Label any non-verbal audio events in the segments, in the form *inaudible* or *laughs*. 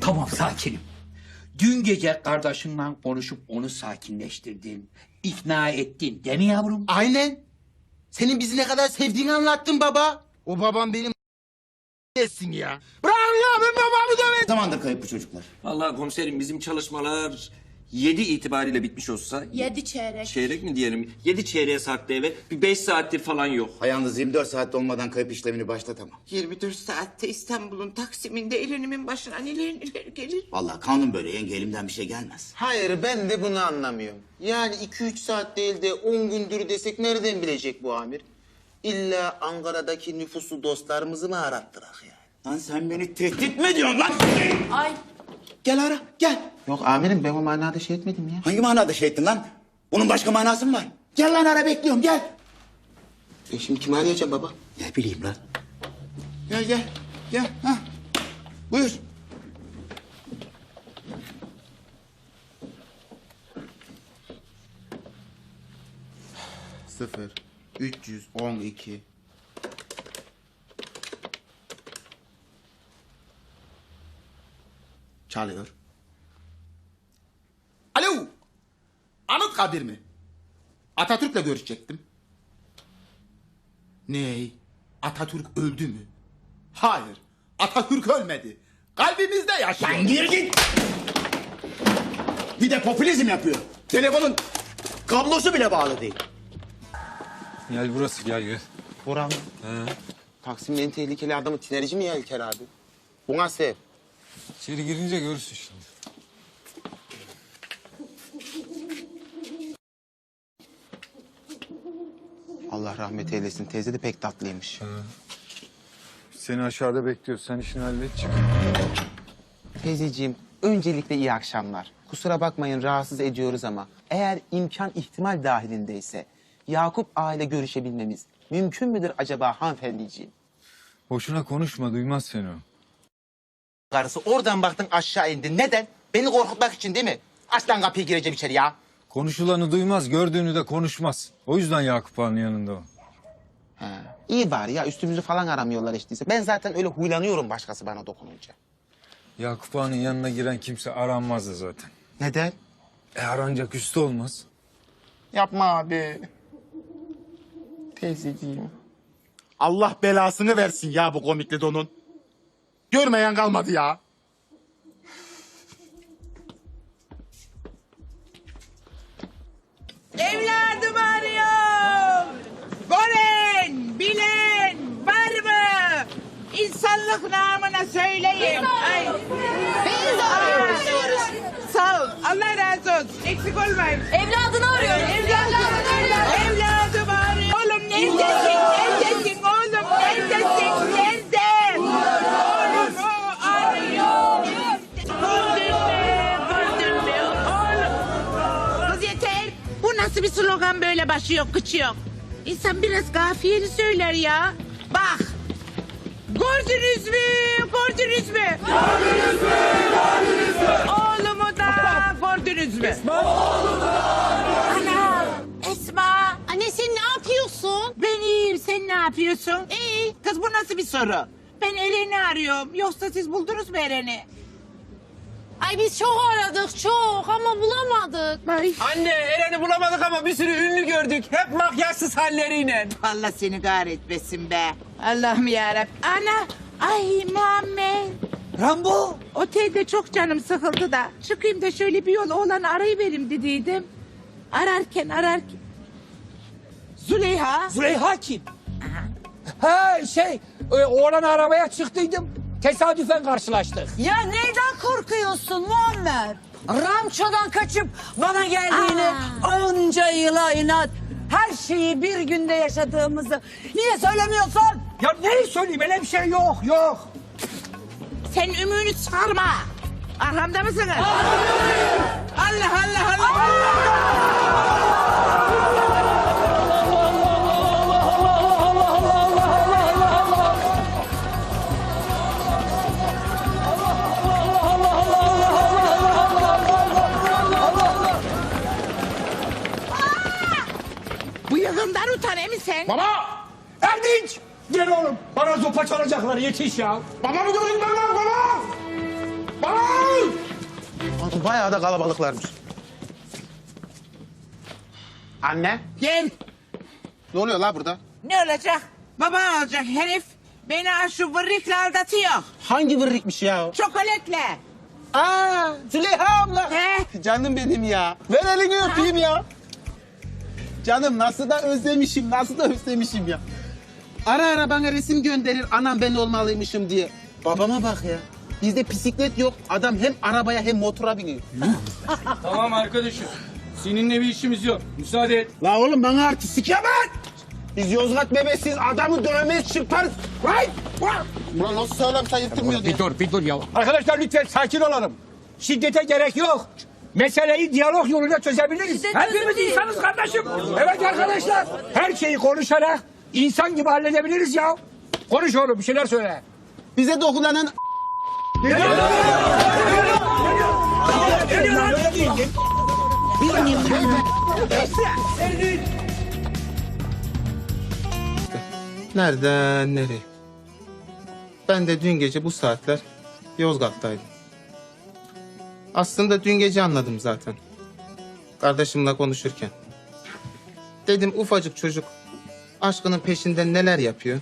Tamam sakinim. Dün gece kardeşinle konuşup onu sakinleştirdin. ikna ettin değil mi yavrum? Aynen. Senin bizi ne kadar sevdiğini anlattın baba. O babam benim *laughs* etsin ya. Bravo ya ben babamı döverim. Zamandır kayıp bu çocuklar? Vallahi komiserim bizim çalışmalar 7 itibariyle bitmiş olsa... Yedi çeyrek. Çeyrek mi diyelim? 7 çeyreğe sarktı eve. Bir 5 saattir falan yok. Yalnız 24 saat olmadan kayıp işlemini başlatamam. 24 saatte İstanbul'un Taksim'inde elinimin başına neler neler gelir. Vallahi kanun böyle yenge elimden bir şey gelmez. Hayır ben de bunu anlamıyorum. Yani 2-3 saat değil de 10 gündür desek nereden bilecek bu amir? İlla Ankara'daki nüfuslu dostlarımızı mı arattırak yani? Lan sen beni tehdit mi ediyorsun lan? Ay Gel ara gel. Yok amirim ben o manada şey etmedim ya. Hangi manada şey ettin lan? Bunun başka manası mı var? Gel lan ara bekliyorum gel. E şimdi kimi arayacağım baba? Ne bileyim lan. Gel gel gel. Ha. Buyur. Sıfır. 312. Çalıyor. Alo. Anıtkabir mi? Atatürk'le görüşecektim. Ney? Atatürk öldü mü? Hayır. Atatürk ölmedi. Kalbimizde yaşıyor. Lan gir git. Bir de popülizm yapıyor. Telefonun kablosu bile bağlı değil. Gel burası gel gel. Buram. Taksim'in en tehlikeli adamı tinerci mi ya İlker abi? Buna sev. İçeri girince görürsün şimdi. Allah rahmet eylesin. Teyze de pek tatlıymış. Seni aşağıda bekliyoruz. Sen işini hallet çık. Teyzeciğim, öncelikle iyi akşamlar. Kusura bakmayın rahatsız ediyoruz ama eğer imkan ihtimal dahilindeyse Yakup aile görüşebilmemiz mümkün müdür acaba hanımefendiciğim? Boşuna konuşma duymaz seni o. Karısı oradan baktın aşağı indin. Neden? Beni korkutmak için değil mi? Aç lan kapıyı gireceğim içeri ya. Konuşulanı duymaz, gördüğünü de konuşmaz. O yüzden Yakup Ağa'nın yanında o. Ha, iyi bari ya üstümüzü falan aramıyorlar işte. Ben zaten öyle huylanıyorum başkası bana dokununca. Yakup Ağa'nın yanına giren kimse aranmazdı zaten. Neden? E aranacak üstü olmaz. Yapma abi. Teyzeciğim. Allah belasını versin ya bu komikli donun. Görmeyen kalmadı ya. Evladım arıyor. Gören, bilen var mı? İnsanlık namına söyleyin. Ay. biz arıyoruz. Sağ ol. Allah razı olsun. Eksik olmayın. Evladını nasıl bir slogan böyle başı yok, kıçı yok. İnsan biraz kafiyeli söyler ya. Bak. Gördünüz mü? Gördünüz mü? Gördünüz mü? Gördünüz mü? Oğlumu da gördünüz mü? Ana! Esma! Anne sen ne yapıyorsun? Ben iyiyim. Sen ne yapıyorsun? İyi. Kız bu nasıl bir soru? Ben Eren'i arıyorum. Yoksa siz buldunuz mu Eren'i? Ay biz çok aradık çok ama bulamadık. Ay. Anne Eren'i bulamadık ama bir sürü ünlü gördük. Hep makyajsız halleriyle. Allah seni kahretmesin be. Allah'ım yarabbim. Ana! Ay Muhammed. Rambo. Otelde çok canım sıkıldı da. Çıkayım da şöyle bir yol oğlan arayıverim dediydim. Ararken ararken. Züleyha. Züleyha kim? Ha şey e, oğlan arabaya çıktıydım. Tesadüfen karşılaştık. Ya neyden korkuyorsun Muammer? Ramço'dan kaçıp bana geldiğini onca yıla inat her şeyi bir günde yaşadığımızı niye söylemiyorsun? Ya neyi söyleyeyim öyle bir şey yok yok. Sen ümüğünü çıkarma. Arkamda mısınız? Allah Allah Allah. Bıyığından Baba Erdinç Gel oğlum. Bana zopa çalacaklar yetiş ya. Babamı gördün baba baba. Baba. Bayağı da kalabalıklarmış. Anne. Gel. Ne oluyor la burada? Ne olacak? Baba olacak herif. Beni şu vırrikle aldatıyor. Hangi vırrikmiş ya? Çokolatle. Aa, Züleyha abla. He? Canım benim ya. Ver elini öpeyim ya. Canım nasıl da özlemişim, nasıl da özlemişim ya. Ara ara bana resim gönderir anam ben olmalıymışım diye. Babama bak ya. Bizde bisiklet yok. Adam hem arabaya hem motora biniyor. *laughs* Tamam arkadaşım. Seninle bir işimiz yok. Müsaade et. La oğlum bana artistik yapma. Biz Yozgat bebesiz adamı dövmeyiz çırparız. Vay! Vay! Ulan nasıl sağlam sayıttırmıyor diye. Bir dur bir dur ya. Arkadaşlar lütfen sakin olalım. Şiddete gerek yok. Meseleyi diyalog yoluyla çözebiliriz. Hepimiz insanız kardeşim. Evet arkadaşlar. Her şeyi konuşarak insan gibi halledebiliriz ya. Konuş oğlum bir şeyler söyle. Bize dokunanan Nereden nereye? Ben de dün gece bu saatler Yozgat'taydım. Aslında dün gece anladım zaten. Kardeşimle konuşurken. Dedim ufacık çocuk aşkının peşinde neler yapıyor.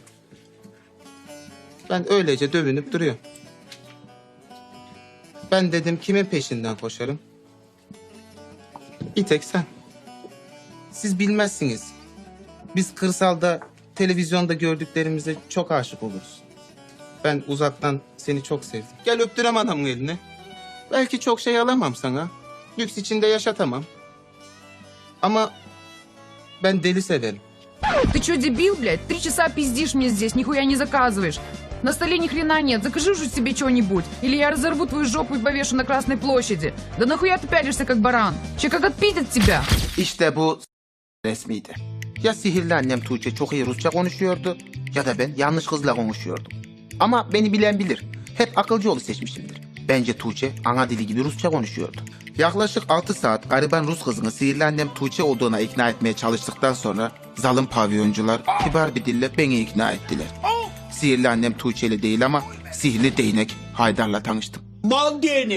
Ben öylece dövünüp duruyor. Ben dedim kimin peşinden koşarım? Bir tek sen. Siz bilmezsiniz. Biz kırsalda, televizyonda gördüklerimize çok aşık oluruz. Ben uzaktan seni çok sevdim. Gel öptürem adamın elini. Belki çok şey alamam sana. Lüks içinde yaşatamam. Ama ben deli severim. Ты что, дебил, блядь? Три часа пиздишь мне здесь, нихуя не заказываешь. На столе ни хрена нет, закажи уже себе что-нибудь. Или я разорву твою жопу и повешу на Красной площади. Да нахуя ты пялишься, как баран? Че, как отпить от тебя? İşte bu resmiydi. Ya sihirli annem Tuğçe çok iyi Rusça konuşuyordu ya da ben yanlış kızla konuşuyordum. Ama beni bilen bilir. Hep akılcı yolu seçmişimdir. Bence Tuğçe ana dili gibi Rusça konuşuyordu. Yaklaşık 6 saat gariban Rus kızını sihirli annem Tuğçe olduğuna ikna etmeye çalıştıktan sonra zalim pavyoncular kibar bir dille beni ikna ettiler. Sihirli annem Tuğçe ile değil ama sihirli değnek Haydar'la tanıştım. Mal diyeni.